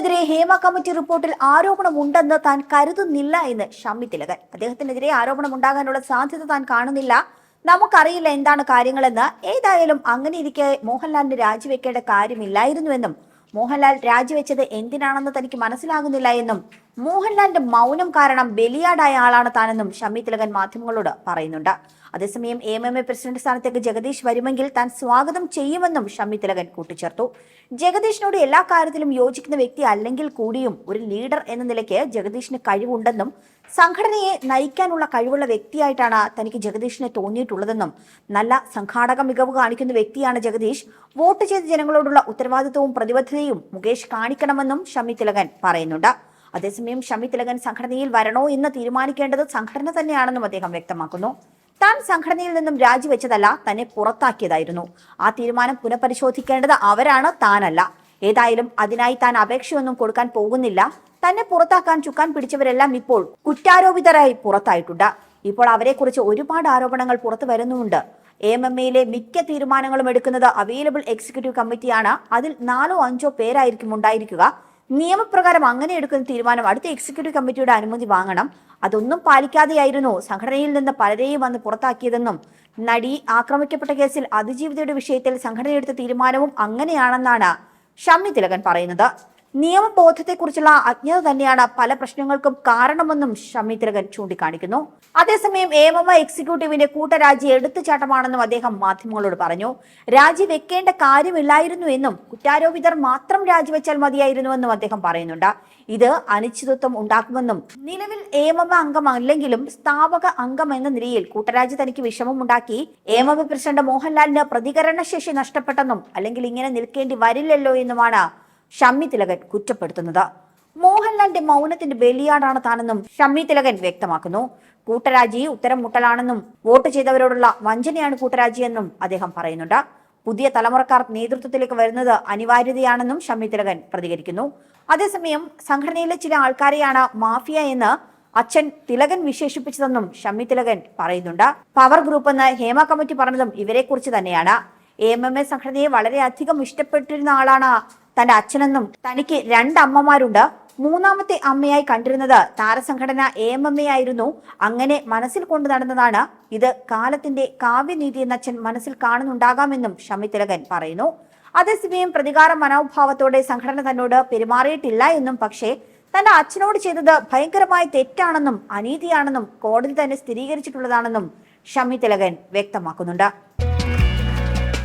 തനിക്കെതിരെ ഹേമ കമ്മിറ്റി റിപ്പോർട്ടിൽ ആരോപണമുണ്ടെന്ന് താൻ കരുതുന്നില്ല എന്ന് ഷമ്മി തിലകൻ. അദ്ദേഹത്തിനെതിരെ ആരോപണം ഉണ്ടാകാനുള്ള സാധ്യത താൻ കാണുന്നില്ല. നമുക്കറിയില്ല എന്താണ് കാര്യങ്ങളെന്ന്. ഏതായാലും അങ്ങനെ ഇരിക്കെ മോഹൻലാലിന് രാജിവെക്കേണ്ട കാര്യമില്ലായിരുന്നുവെന്നും മോഹൻലാൽ രാജിവെച്ചത് എന്തിനാണെന്ന് തനിക്ക് മനസ്സിലാകുന്നില്ല എന്നും മോഹൻലാലിന്റെ മൗനം കാരണം ബലിയാടായ ആളാണ് താനെന്നും ഷമി തിലകൻ മാധ്യമങ്ങളോട് പറയുന്നുണ്ട്. അതേസമയം A M M A president സ്ഥാനത്തേക്ക് ജഗദീഷ് വരുമെങ്കിൽ താൻ സ്വാഗതം ചെയ്യുമെന്നും ഷമി തിലകൻ കൂട്ടിച്ചേർത്തു. ജഗദീഷിനോട് എല്ലാ കാര്യത്തിലും യോജിക്കുന്ന വ്യക്തി അല്ലെങ്കിൽ കൂടിയും ഒരു ലീഡർ എന്ന നിലയ്ക്ക് ജഗദീഷിന് കഴിവുണ്ടെന്നും സംഘടനയെ നയിക്കാനുള്ള കഴിവുള്ള വ്യക്തിയായിട്ടാണ് തനിക്ക് ജഗദീഷിനെ തോന്നിയിട്ടുള്ളതെന്നും നല്ല സംഘാടക മികവ് കാണിക്കുന്ന വ്യക്തിയാണ് ജഗദീഷ്. വോട്ട് ചെയ്ത ജനങ്ങളോടുള്ള ഉത്തരവാദിത്വവും പ്രതിബദ്ധതയും മുകേഷ് കാണിക്കണമെന്നും ഷമി തിലകൻ പറയുന്നുണ്ട്. അതേസമയം ശമിതിലകൻ തിലകൻ സംഘടനയിൽ വരണോ എന്ന് തീരുമാനിക്കേണ്ടത് സംഘടന തന്നെയാണെന്നും അദ്ദേഹം വ്യക്തമാക്കുന്നു. താൻ സംഘടനയിൽ നിന്നും രാജിവെച്ചതല്ല തന്നെ പുറത്താക്കിയതായിരുന്നു. ആ തീരുമാനം പുനഃപരിശോധിക്കേണ്ടത് അവരാണ് താനല്ല. ഏതായാലും അതിനായി താൻ അപേക്ഷയൊന്നും കൊടുക്കാൻ പോകുന്നില്ല. തന്നെ പുറത്താക്കാൻ ചുക്കാൻ പിടിച്ചവരെല്ലാം ഇപ്പോൾ കുറ്റാരോപിതരായി പുറത്തായിട്ടുണ്ട്. ഇപ്പോൾ അവരെക്കുറിച്ച് ഒരുപാട് ആരോപണങ്ങൾ പുറത്തു വരുന്നുമുണ്ട്. എം എം എയിലെ മിക്ക തീരുമാനങ്ങളും എടുക്കുന്നത് അവൈലബിൾ എക്സിക്യൂട്ടീവ് കമ്മിറ്റിയാണ് അതിൽ നാലോ അഞ്ചോ പേരായിരിക്കും ഉണ്ടായിരിക്കുക. നിയമപ്രകാരം അങ്ങനെ എടുക്കുന്ന തീരുമാനം അടുത്ത എക്സിക്യൂട്ടീവ് കമ്മിറ്റിയുടെ അനുമതി വാങ്ങണം. അതൊന്നും പാലിക്കാതെയായിരുന്നു. സംഘടനയിൽ നിന്ന് പലരെയും വന്ന് പുറത്താക്കിയതെന്നും നടി ആക്രമിക്കപ്പെട്ട കേസിൽ അതിജീവിതയുടെ വിഷയത്തിൽ സംഘടന എടുത്ത തീരുമാനവും അങ്ങനെയാണെന്നാണ് ഷമ്മി തിലകൻ പറയുന്നത്. നിയമബോധത്തെക്കുറിച്ചുള്ള അജ്ഞത തന്നെയാണ് പല പ്രശ്നങ്ങൾക്കും കാരണമെന്നും ഷമ്മി തിലകൻ ചൂണ്ടിക്കാണിക്കുന്നു. അതേസമയം എ എം എക്സിക്യൂട്ടീവിന്റെ കൂട്ടരാജി എടുത്തുചാട്ടമാണെന്നും അദ്ദേഹം മാധ്യമങ്ങളോട് പറഞ്ഞു. രാജി വെക്കേണ്ട കാര്യമില്ലായിരുന്നു എന്നും കുറ്റാരോപിതർ മാത്രം രാജിവെച്ചാൽ മതിയായിരുന്നുവെന്നും അദ്ദേഹം പറയുന്നുണ്ട്. ഇത് അനിശ്ചിതത്വം ഉണ്ടാക്കുമെന്നും നിലവിൽ എം അംഗമല്ലെങ്കിലും സ്ഥാപക അംഗം എന്ന നിലയിൽ കൂട്ടരാജി തനിക്ക് വിഷമമുണ്ടാക്കി എം പ്രസിഡന്റ് മോഹൻലാലിന് പ്രതികരണശേഷി നഷ്ടപ്പെട്ടെന്നും അല്ലെങ്കിൽ ഇങ്ങനെ നിൽക്കേണ്ടി വരില്ലല്ലോ എന്നുമാണ് ഷമ്മി തിലകൻ കുറ്റപ്പെടുത്തുന്നത്. മോഹൻലാലിന്റെ മൗനത്തിന്റെ ബലിയാടാണ് താനെന്നും ഷമ്മി തിലകൻ വ്യക്തമാക്കുന്നു. കൂട്ടരാജി ഉത്തരം മുട്ടലാണെന്നും വോട്ട് ചെയ്തവരോടുള്ള വഞ്ചനയാണ് കൂട്ടരാജിയെന്നും അദ്ദേഹം പറയുന്നുണ്ട്. പുതിയ തലമുറക്കാർ നേതൃത്വത്തിലേക്ക് വരുന്നത് അനിവാര്യതയാണെന്നും ഷമ്മി തിലകൻ പ്രതികരിക്കുന്നു. അതേസമയം സംഘടനയിലെ ചില ആൾക്കാരെയാണ് മാഫിയ എന്ന് അച്ഛൻ തിലകൻ വിശേഷിപ്പിച്ചതെന്നും ഷമ്മി തിലകൻ പറയുന്നുണ്ട്. പവർ ഗ്രൂപ്പ് എന്ന് ഹേമ കമ്മിറ്റി പറഞ്ഞതും ഇവരെക്കുറിച്ച് തന്നെയാണ്. എ എം എം സംഘടനയെ വളരെയധികം ഇഷ്ടപ്പെട്ടിരുന്ന ആളാണ് തന്റെ അച്ഛനെന്നും തനിക്ക് രണ്ട് അമ്മമാരുണ്ട്. മൂന്നാമത്തെ അമ്മയായി കണ്ടിരുന്നത് താരസംഘടന എ എം എം എ ആയിരുന്നു. അങ്ങനെ മനസ്സിൽ കൊണ്ടു നടന്നതാണ് ഇത് കാലത്തിന്റെ കാവ്യനീതി എന്ന അച്ഛൻ മനസ്സിൽ കാണുന്നുണ്ടാകാമെന്നും ഷമി തിലകൻ പറയുന്നു. അതേസമയം പ്രതികാര മനോഭാവത്തോടെ സംഘടന തന്നോട് പെരുമാറിയിട്ടില്ല എന്നും പക്ഷേ തന്റെ അച്ഛനോട് ചെയ്തത് ഭയങ്കരമായ തെറ്റാണെന്നും അനീതിയാണെന്നും കോടതി തന്നെ സ്ഥിരീകരിച്ചിട്ടുള്ളതാണെന്നും ഷമി തിലകൻ വ്യക്തമാക്കുന്നുണ്ട്.